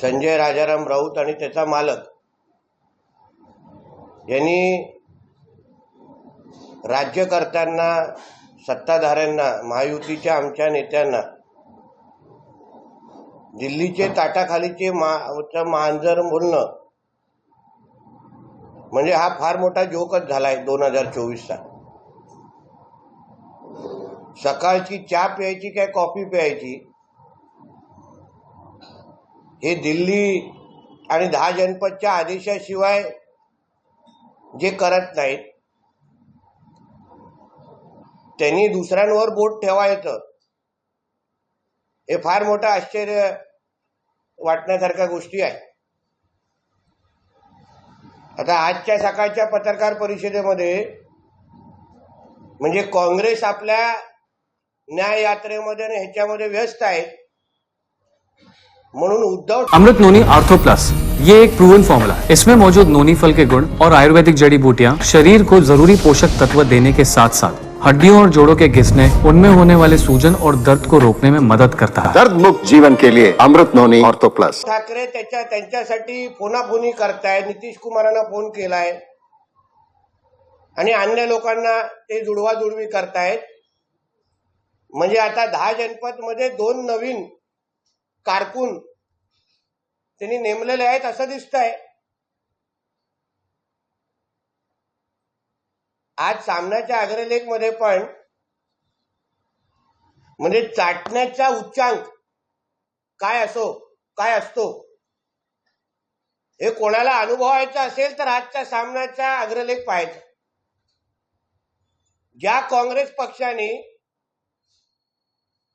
संजय राजाराम राऊत आणि त्याचा मालक. यांनी राज्यकर्त्यांना सत्ताधाऱ्यांना महायुतीच्या आमच्या नेत्यांना दिल्लीचे ताटाखालीचे मा मांजर बोलणं म्हणजे हा फार मोठा जोकच झालाय दोन हजार चोवीसचा. सकाळची चहा प्यायची काय कॉफी प्यायची? हे दिल्ली आणि दहा जनपदच्या आदेशाशिवाय जे करत नाहीत त्यांनी दुसऱ्यांवर बोट ठेवायचं. हे फार मोठं आश्चर्य वाटण्यासारख्या गोष्टी आहे आता आजच्या सकाळच्या पत्रकार परिषदेमध्ये म्हणजे काँग्रेस आपल्या न्याय यात्रेमध्ये आणि ह्याच्यामध्ये व्यस्त आहे म्हणून Uddhav Amrit Noni Ortho Plus ये एक प्रूवन फॉर्मूला है इसमें मौजूद नोनी फल के गुण और आयुर्वेदिक जड़ी बूटियाँ शरीर को जरूरी पोषक तत्व देने के साथ साथ हड्डियों और जोड़ों के घिसने उनमें होने वाले सूजन और दर्द को रोकने में मदद करता है। दर्द मुक्त जीवन के लिए Amrit Noni Ortho Plus Thackeray त्याच्या त्यांच्यासाठी फोनाफोनी करताय नितीश कुमारांना फोन केलाय. आणि अन्य लोकांना ते जुडवाजुडवी करतायत. म्हणजे आता दहा जनपदमध्ये दोन नवीन कारकून. त्यांनी नेमलेले आहेत असं दिसतंय. आज सामन्याच्या अग्रलेखमध्ये पण म्हणजे चाटण्याचा उच्चांक काय असो काय असतो हे कोणाला अनुभवायचं असेल तर आजच्या सामन्याचा अग्रलेख पाहायचा. ज्या काँग्रेस पक्षाने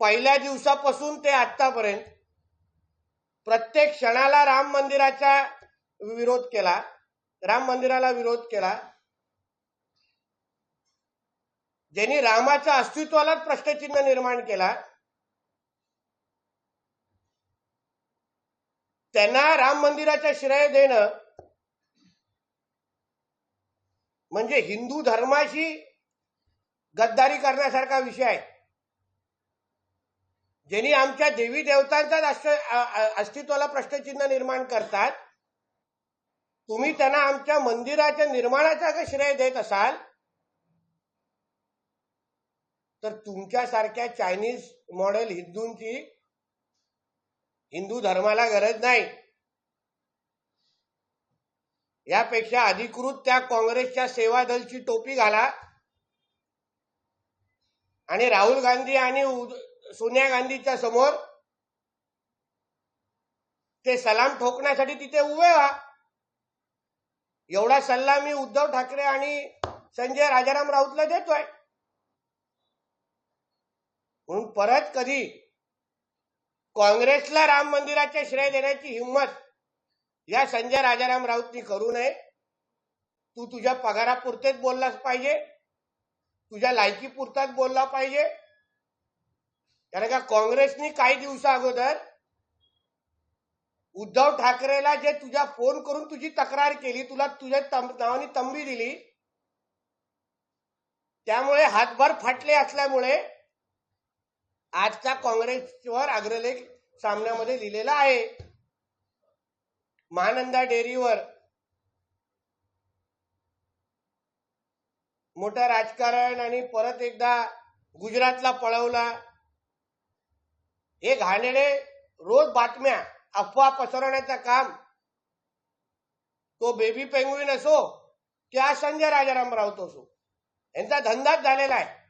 पहिल्या दिवसापासून ते आतापर्यंत प्रत्येक क्षणाला राम मंदिराचा विरोध केला. राम मंदिराला विरोध केला. ज्यांनी रामाच्या अस्तित्वालाच प्रश्नचिन्ह निर्माण केला त्यांना राम मंदिराच्या श्रेय देणं म्हणजे हिंदू धर्माशी गद्दारी करण्यासारखा विषय आहे. ज्यांनी आमच्या देवी देवतांचाच अस्तित्वाला प्रश्नचिन्ह निर्माण करतात तुम्ही त्यांना आमच्या मंदिराच्या निर्माणाचा का श्रेय देत असाल तर तुमच्यासारख्या चायनीज मॉडेल हिंदूंची हिंदू धर्माला गरज नाही. यापेक्षा अधिकृत त्या काँग्रेसच्या सेवा दलची टोपी घाला आणि राहुल गांधी आणि उद- सोनिया गांधीच्या समोर ते सलाम ठोकण्यासाठी तिथे उभे व्हा. एवढा सल्ला मी उद्धव ठाकरे आणि संजय राजाराम राऊतला देतोय. म्हणून परत कधी काँग्रेसला राम मंदिराचे श्रेय देण्याची हिंमत या संजय राजाराम राऊतनी करू नये. तू तुझ्या पगारापुरतेच बोललाच पाहिजे. तुझ्या लायकीपुरताच बोलला पाहिजे. कारण का काँग्रेसनी काही दिवसा अगोदर उद्धव ठाकरेला जे तुझ्या फोन करून तुझी तक्रार केली तुला तुझ्या नावाने तंबी दिली त्यामुळे हातभार फाटले असल्यामुळे आजचा काँग्रेसवर अग्रलेख सामन्यामध्ये लिहिलेला आहे. महानंदा डेअरीवर मोठं राजकारण आणि परत एकदा गुजरातला पळवला. हे घाणेडे रोज बातम्या अफवा पसरवण्याचं काम. तो बेबी पेंगुइन असो किंवा संजय राजाराम राऊत असो यांचा धंदाच झालेला आहे.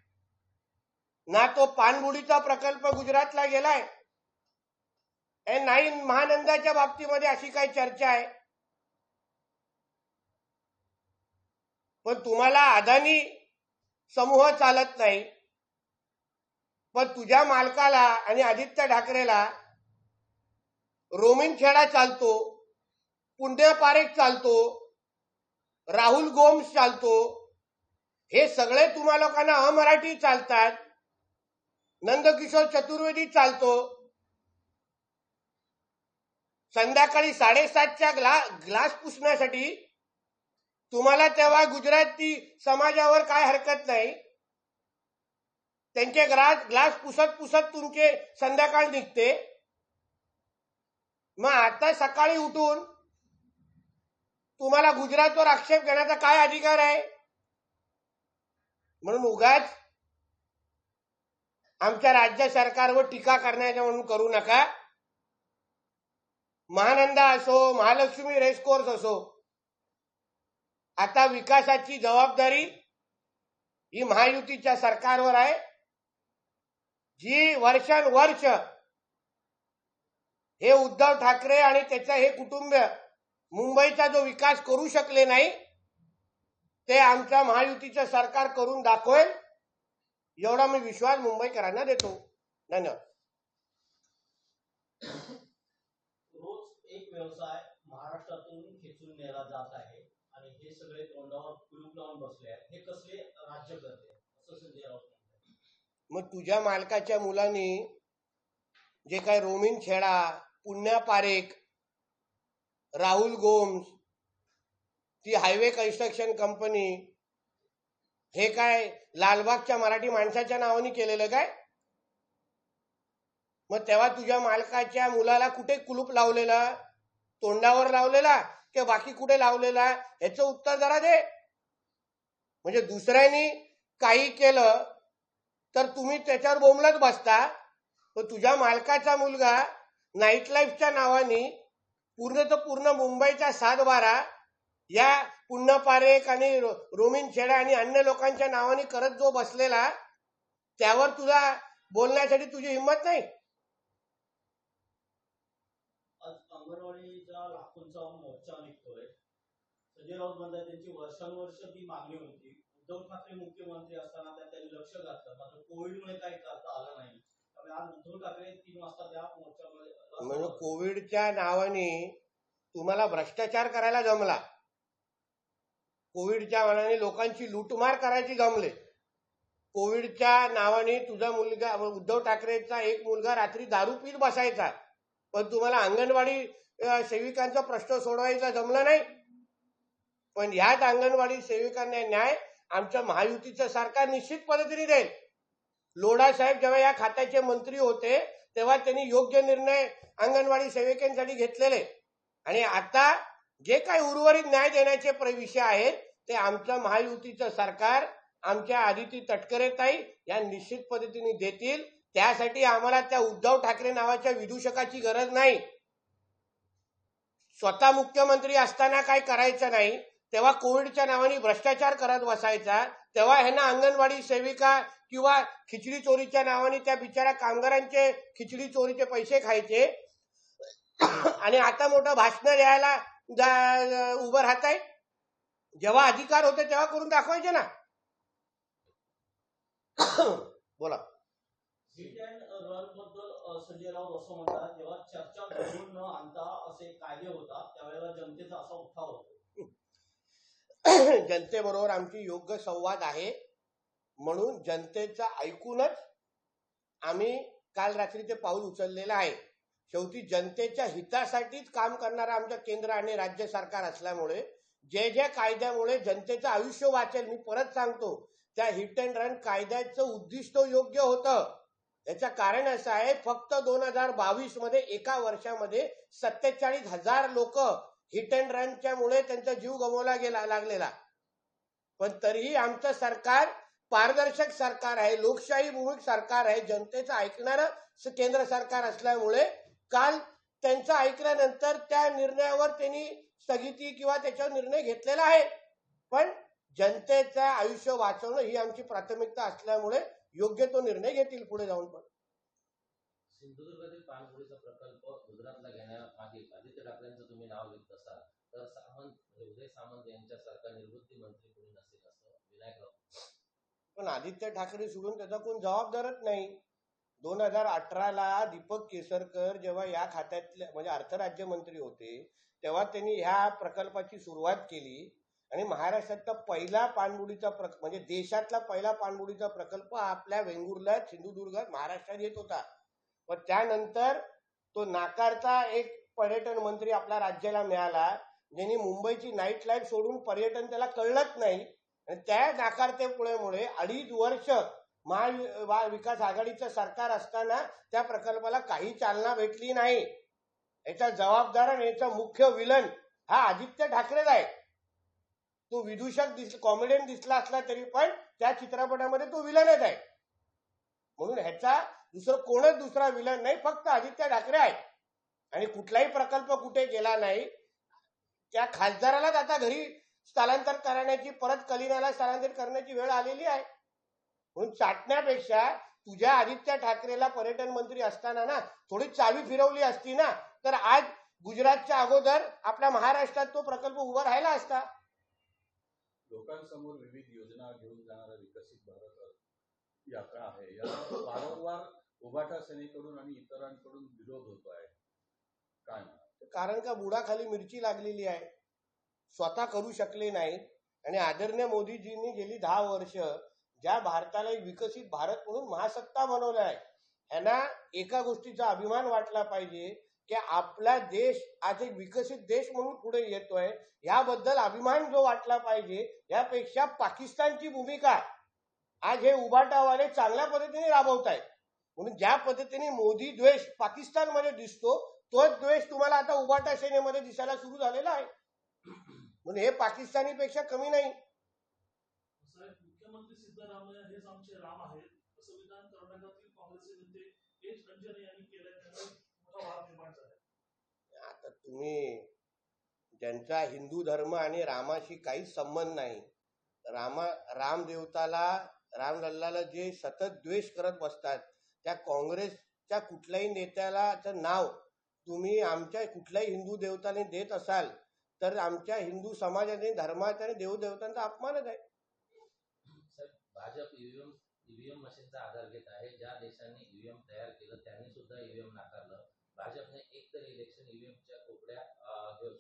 ना तो पानबुडीचा प्रकल्प गुजरातला गेलाय. नाही महानंदाच्या बाबतीमध्ये अशी काही चर्चा आहे. पण तुम्हाला अदानी समूह चालत नाही. पण तुझ्या मालकाला आणि आदित्य ठाकरेला रोमिन खेडा चालतो पुंडे पारेख चालतो राहुल गोम्स चालतो हे सगळे तुम्हा लोकांना अमराठी चालतात नंदकिशोर चतुर्वेदी चालतो. संध्याकाळी साडेसातच्या ग्ला ग्लास पुसण्यासाठी तुम्हाला तेव्हा गुजराती समाजावर काय हरकत नाही. त्यांचे ग्लास ग्लास पुसत पुसत तुमचे संध्याकाळ निघते. मग आता सकाळी उठून तुम्हाला गुजरातवर आक्षेप घेण्याचा काय अधिकार आहे? म्हणून उगाच आमच्या राज्य सरकारवर टीका करण्याच्या म्हणून करू नका. महानंदा असो महालक्ष्मी रेसकोर्स असो आता विकासाची जबाबदारी ही महायुतीच्या सरकारवर आहे. जी वर्षानुवर्ष हे उद्धव ठाकरे आणि त्याचं हे कुटुंब मुंबईचा जो विकास करू शकले नाही ते आमच्या महायुतीचं सरकार करून दाखवेल एवढा मी विश्वास मुंबईकरांना देतो. धन्यवाद. रोज एक व्यवसाय महाराष्ट्रातून खेचून नेला जात आहे आणि हे सगळे तोंडावर कुलूप लावून बसले आहेत. हे कसले राज्य करते? असं संजय राऊत मग तुझ्या मालकाच्या मुलांनी जे काय रोमिन खेडा पुण्या पारेख राहुल गोम्स ती हायवे कन्स्ट्रक्शन कंपनी हे काय लालबागच्या मराठी माणसाच्या नावाने केलेलं काय? मग तेव्हा तुझ्या मालकाच्या मुलाला कुठे कुलूप लावलेला? तोंडावर लावलेला? की बाकी कुठे लावलेला? ह्याचं उत्तर जरा दे. म्हणजे दुसऱ्यानी काही केलं तर तुम्ही त्याच्यावर बोंबलत बसता. तुझ्या मालकाचा मुलगा नाईट लाईफच्या नावाने पूर्ण तर पूर्ण मुंबईचा सातबारा या पुण्य पारेख आणि रोमिन छेडा आणि अन्य लोकांच्या नावाने करत जो बसलेला त्यावर तुला बोलण्यासाठी तुझी हिंमत नाही? अंगणवाडीचा लाखोंचा मोर्चा निघतोय. संजय राऊत म्हणतात त्यांची वर्षानुवर्ष ती मागणी होती. उद्धव ठाकरे मुख्यमंत्री असताना त्यांनी लक्ष घातलं. मात्र कोविडमुळे काही करता आलं नाही. त्यामुळे आज उद्धव ठाकरे तीन वाजता त्या मोर्चामध्ये म्हणजे कोविडच्या नावाने तुम्हाला भ्रष्टाचार करायला जमला. कोविडच्या नावाने लोकांची लूटमार करायची जमले. कोविडच्या नावाने तुझा मुलगा उद्धव ठाकरेचा एक मुलगा रात्री दारू पीत बसायचा. पण तुम्हाला अंगणवाडी सेविकांचा प्रश्न सोडवायचा जमला नाही. पण ह्याच अंगणवाडी सेविकांना न्याय आमच्या महायुतीचं सरकार निश्चित पद्धतीने देईल. लोढा साहेब जेव्हा या खात्याचे मंत्री होते तेव्हा त्यांनी योग्य निर्णय अंगणवाडी सेविकांसाठी घेतलेले. आणि आता जे काही उर्वरित न्याय देण्याचे विषय आहेत ते आमचं महायुतीचं सरकार आमच्या आदिती तटकरे ताई या निश्चित पद्धतीने देतील. त्यासाठी आम्हाला त्या उद्धव ठाकरे नावाच्या विदूषकाची गरज नाही. स्वतः मुख्यमंत्री असताना काय करायचं नाही. तेव्हा कोविडच्या नावाने भ्रष्टाचार करत बसायचा. तेव्हा ह्यांना अंगणवाडी सेविका किंवा खिचडी चोरीच्या नावाने त्या बिचाऱ्या कामगारांचे खिचडी चोरीचे पैसे खायचे. आणि आता मोठं भाषण द्यायला जा- उभं राहत आहे जेव्हा अधिकार होते तेव्हा करून दाखवायचे ना. बोला. संजय राऊत असं म्हणतात जेव्हा चर्चा घडवून न आणता असे कायदे होतात त्यावेळेला जनतेचा असा उठाव होतो. जनतेबरोबर आमची योग्य संवाद आहे. म्हणून जनतेचा ऐकूनच आम्ही काल रात्री ते पाऊल उचललेलं आहे. शेवटी जनतेच्या हितासाठीच काम करणारं आमचं केंद्र आणि राज्य सरकार असल्यामुळे जे जे कायद्यामुळे जनतेचं आयुष्य वाचेल मी परत सांगतो त्या हिट अँड रन कायद्याचं उद्दिष्ट योग्य होतं. याचं कारण असं आहे फक्त दोन हजार बावीसमध्ये एका वर्षामध्ये सत्तेचाळीस हजार लोक हिट अँड रनच्या मुळे त्यांचा जीव गमवला गेला लागलेला. पण तरीही आमचं सरकार पारदर्शक सरकार आहे लोकशाही भूमिक सरकार आहे जनतेचं ऐकणारं केंद्र सरकार असल्यामुळे काल त्यांचं ऐकल्यानंतर त्या निर्णयावर त्यांनी स्थगिती किंवा त्याच्यावर निर्णय घेतलेला आहे. पण जनतेचं आयुष्य वाचवणं ही आमची प्राथमिकता असल्यामुळे योग्य तो निर्णय घेतील पुढे जाऊन पण. सिंधुदुर्गातील पाणबुडीचा प्रकल्प गुजरातला घेण्यामागे आदित्य ठाकरेंचं तुम्ही नाव घेत असाल तर सामंत म्हणजे उदय सामंत यांच्यासारखा निवृत्ती मंत्री कोणी नसेल असं विनायक राऊत पण आदित्य ठाकरे सोडून त्याचा कोण जबाबदारच नाही. दोन हजार अठराला दीपक केसरकर जेव्हा या खात्यातले म्हणजे अर्थराज्यमंत्री होते तेव्हा त्यांनी ह्या प्रकल्पाची सुरुवात केली. आणि महाराष्ट्रातला पहिला पाणबुडीचा प्रक म्हणजे देशातला पहिला पाणबुडीचा प्रकल्प आपल्या वेंगुर्ला सिंधुदुर्गात महाराष्ट्रात येत होता. पण त्यानंतर तो नाकारता एक पर्यटन मंत्री आपल्या राज्याला मिळाला ज्यांनी मुंबईची नाईट लाईफ सोडून पर्यटन त्याला कळलंच नाही. आणि त्या नाकारतेमुळे अडीच वर्ष महाविकास आघाडीचं सरकार असताना त्या प्रकल्पाला काही चालना भेटली नाही. याचा जबाबदार आणि याचा मुख्य विलन हा आदित्य ठाकरेच आहे. तो विदूषक दिस कॉमेडियन दिसला असला तरी पण त्या चित्रपटामध्ये तो विलनच आहे. म्हणून ह्याचा दुसरं कोणच दुसरा विलन नाही फक्त आदित्य ठाकरे आहे आणि कुठलाही प्रकल्प कुठे गेला नाही त्या खासदारालाच आता घरी स्थलांतर करण्याची परत कलिनाला स्थलांतरित करण्याची वेळ आलेली आहे. म्हणून चाटण्यापेक्षा तुझ्या आदित्य ठाकरेला पर्यटन मंत्री असताना ना थोडी चावी फिरवली असती ना तर आज गुजरातच्या अगोदर आपल्या महाराष्ट्रात तो प्रकल्प उभा राहिला असता. लोकांसमोर विविध योजना घेऊन जाणारा विकसित भारत यात्रा आहे. या वारंवार उभाटा सेनेकडून आणि इतरांकडून विरोध होतो आहे. काय? कारण का बुडाखाली मिरची लागलेली आहे. स्वतः करू शकले नाही आणि आदरणीय मोदीजींनी गेली दहा वर्ष ज्या भारताला एक विकसित भारत म्हणून महासत्ता बनवलं आहे ह्यांना एका गोष्टीचा अभिमान वाटला पाहिजे की आपला देश आज एक विकसित देश म्हणून पुढे येतोय. याबद्दल अभिमान जो वाटला पाहिजे यापेक्षा पाकिस्तानची भूमिका आज हे उबाटावाले चांगल्या पद्धतीने राबवत आहेत म्हणून ज्या पद्धतीने मोदी द्वेष पाकिस्तानमध्ये दिसतो तोच द्वेष तुम्हाला आता उबाटा सेनेमध्ये दिसायला सुरू झालेला आहे. म्हणून हे पाकिस्तानीपेक्षा कमी नाही. मुख्यमंत्री सिद्धरामय्या हेच आमचे राम आहेत. असं विधान कर्नाटकातील काँग्रेसचे नेते एच यांनी केलंय. त्यामुळे मोठा वाद निर्माण झाला आता तुम्ही ज्यांचा हिंदू धर्म आणि रामाशी काहीच संबंध नाही रामा रामदेवताला रामलल्लाला जे सतत द्वेष करत बसतात त्या काँग्रेसच्या कुठल्याही नेत्यालाचं नाव तुम्ही आमच्या कुठल्याही हिंदू देवताने देत असाल तर आमच्या हिंदू समाजाने धर्माचा आणि देवदेवतांचा अपमानच आहे. भाजप ईव्हीएम ईव्हीएम मशीनचा आधार घेत आहे. ज्या देशांनी ईव्हीएम तयार केलं त्यांनी सुद्धा ईव्हीएम नाकारलं. भाजपने एक तरी इलेक्शन ईव्हीएमच्या कोपड्या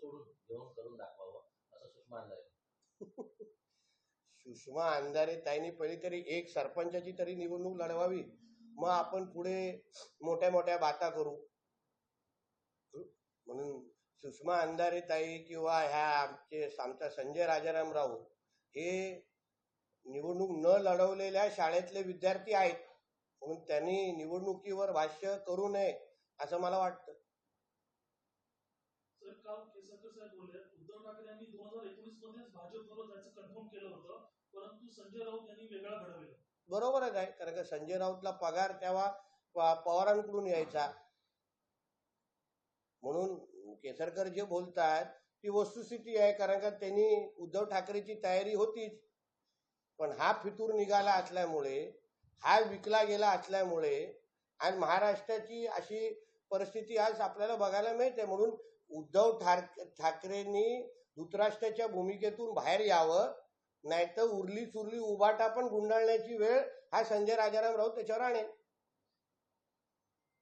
सोडून घेऊन करून दाखवावं असं सुषमा अंधारे. सुषमा अंधारे ताईंनी पहिली तरी एक सरपंचाची तरी निवडणूक लढवावी. मग आपण पुढे मोठ्या मोठ्या बाता करू. म्हणून सुषमा अंधारे ताई किंवा ह्या आमचे आमचा संजय राजाराम राऊ हे निवडणूक न लढवलेल्या शाळेतले विद्यार्थी आहेत. म्हणून त्यांनी निवडणुकीवर भाष्य करू नये असं मला वाटतं. उद्धव ठाकरे यांनी दोन हजार एकोणीस मध्येच भाजप बरोबर जायचं कन्फर्म केलं होतं परंतु संजय राऊत यांनी वेगळा घडवलं. बरोबरच आहे कारण का संजय राऊतला पगार तेव्हा पवारांकडून यायचा. म्हणून केसरकर जे बोलतात ती वस्तुस्थिती आहे कारण का त्यांनी उद्धव ठाकरेची तयारी होतीच. पण हा फितूर निघाला असल्यामुळे हा विकला गेला असल्यामुळे आणि महाराष्ट्राची अशी परिस्थिती आज आपल्याला बघायला मिळते. म्हणून उद्धव ठाकरेंनी धृतराष्ट्राच्या भूमिकेतून बाहेर यावं नाहीतर उरली चुरली उबाटा पण गुंडाळण्याची वेळ हा संजय राजाराम राऊत त्याच्यावर आणेल.